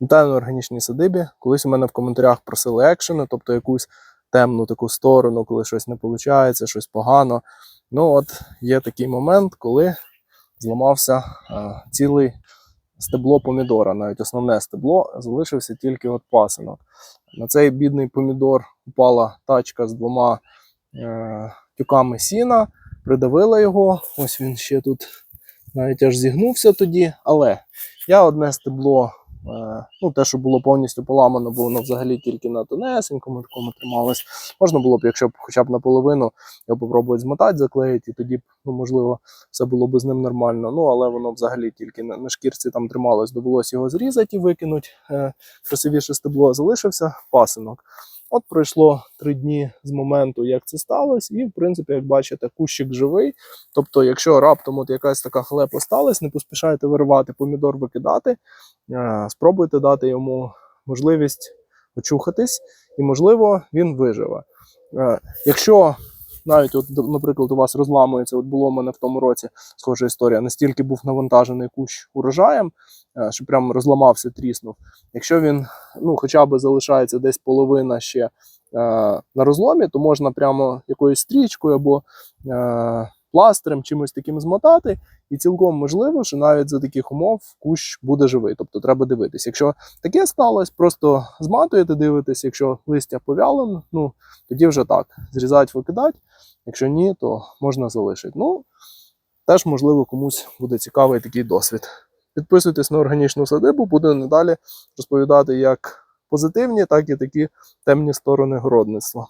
Вітаю на органічній садибі. Колись у мене в коментарях просили екшени, тобто якусь темну таку сторону, коли щось не виходить, щось погано. Ну от є такий момент, коли зламався е, цілий стебло помідора, навіть основне стебло, залишився тільки от пасинок. На цей бідний помідор упала тачка з двома е, тюками сіна, придавила його. Ось він ще тут навіть аж зігнувся тоді. Але я одне стебло, ну те, що було повністю поламано, бо воно взагалі тільки на тонесенькому такому трималось. Можна було б, якщо б хоча б наполовину його попробувати змотати, заклеїти, і тоді б, ну, можливо, все було б з ним нормально. Ну, але воно взагалі тільки на, на шкірці там трималось, довелося його зрізати і викинути. Е, красивіше стебло залишився пасинок. От пройшло три дні з моменту, як це сталося, і в принципі, як бачите, кущик живий. Тобто, якщо раптом от якась така халепа сталася, не поспішайте виривати помідор, викидати, е, спробуйте дати йому можливість очухатись, і, можливо, він виживе. Е, Якщо навіть, от, наприклад, у вас розламується, от було в мене в тому році схожа історія, настільки був навантажений кущ урожаєм, е, що прям розламався, тріснув. Якщо він ну, хоча б залишається десь половина ще е, на розломі, то можна прямо якоюсь стрічкою або е, пластирем чимось таким змотати, і цілком можливо, що навіть за таких умов кущ буде живий. Тобто треба дивитись. Якщо таке сталося, просто зматуєте, дивитесь, якщо листя повялено, ну тоді вже так. Зрізати, викидати. Якщо ні, то можна залишити. Ну, теж, можливо, комусь буде цікавий такий досвід. Підписуйтесь на органічну садибу, буду надалі розповідати як позитивні, так і такі темні сторони городництва.